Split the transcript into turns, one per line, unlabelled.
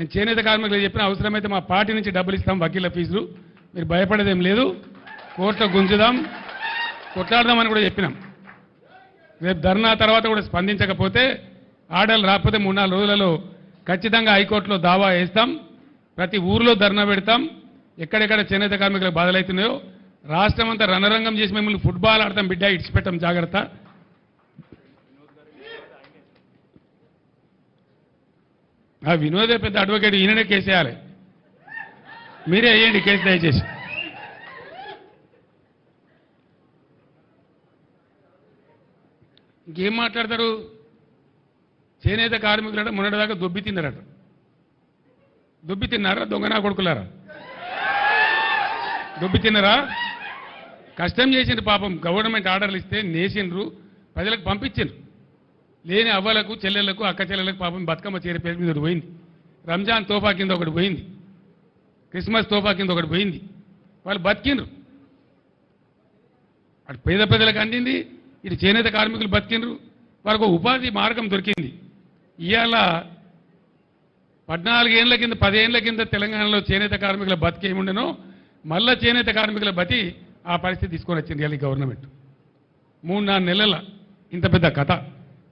నేను చేనేత కార్మికులు చెప్పిన అవసరమైతే మా పార్టీ నుంచి డబ్బులు ఇస్తాం వకీల ఫీజులు. మీరు భయపడేదేం లేదు. కోర్టులో గుంజుదాం. కొట్లాడదామని కూడా చెప్పినాం. రేపు ధర్నా తర్వాత కూడా స్పందించకపోతే ఆర్డర్లు రాకపోతే మూడు నాలుగు రోజులలో ఖచ్చితంగా హైకోర్టులో దావా వేస్తాం. ప్రతి ఊర్లో ధర్నా పెడతాం. ఎక్కడెక్కడ చేనేత కార్మికులకు బాధలవుతున్నాయో రాష్ట్రం అంతా రణరంగం చేసి మిమ్మల్ని ఫుట్బాల్ ఆడతాం బిడ్డ ఇడిచిపెట్టాం జాగ్రత్త. ఆ వినోదే పెద్ద అడ్వకేట్ ఈయననే కేసేయాలి మీరే వేయండి కేసు దయచేసి. ఇంకేం మాట్లాడతారు? చేనేత కార్మికులు అంటే మొన్నటిదాకా దొబ్బి తిన్నారట. దొబ్బి తిన్నారా? దొంగనా కొడుకులారా? దొబ్బి తిన్నారా? కష్టం చేసిండ్రు పాపం. గవర్నమెంట్ ఆర్డర్లు ఇస్తే నేసిండ్రు. ప్రజలకు పంపించిండ్రు. లేని అవ్వలకు చెల్లెళ్ళకు అక్క చెల్లెలకు పాపం బతుకమ్మ చీర పేరు మీద ఒకటి పోయింది. రంజాన్ తోఫా కింద ఒకటి పోయింది. క్రిస్మస్ తోఫా కింద ఒకటి పోయింది. వాళ్ళు బతికిండ్రు. అటు పేద ప్రజలకు అందింది ఇటు చేనేత కార్మికులు బతికిండ్రు. వాళ్ళకు ఒక ఉపాధి మార్గం దొరికింది. ఇవాళ పద్నాలుగేళ్ళ కింద పదేళ్ళ కింద తెలంగాణలో చేనేత కార్మికుల బతికి ఏముండెనో మళ్ళా చేనేత కార్మికుల బతి ఆ పరిస్థితి తీసుకొని వచ్చింది ఇవాళ గవర్నమెంట్. మూడు నాలుగు నెలల ఇంత పెద్ద కథ.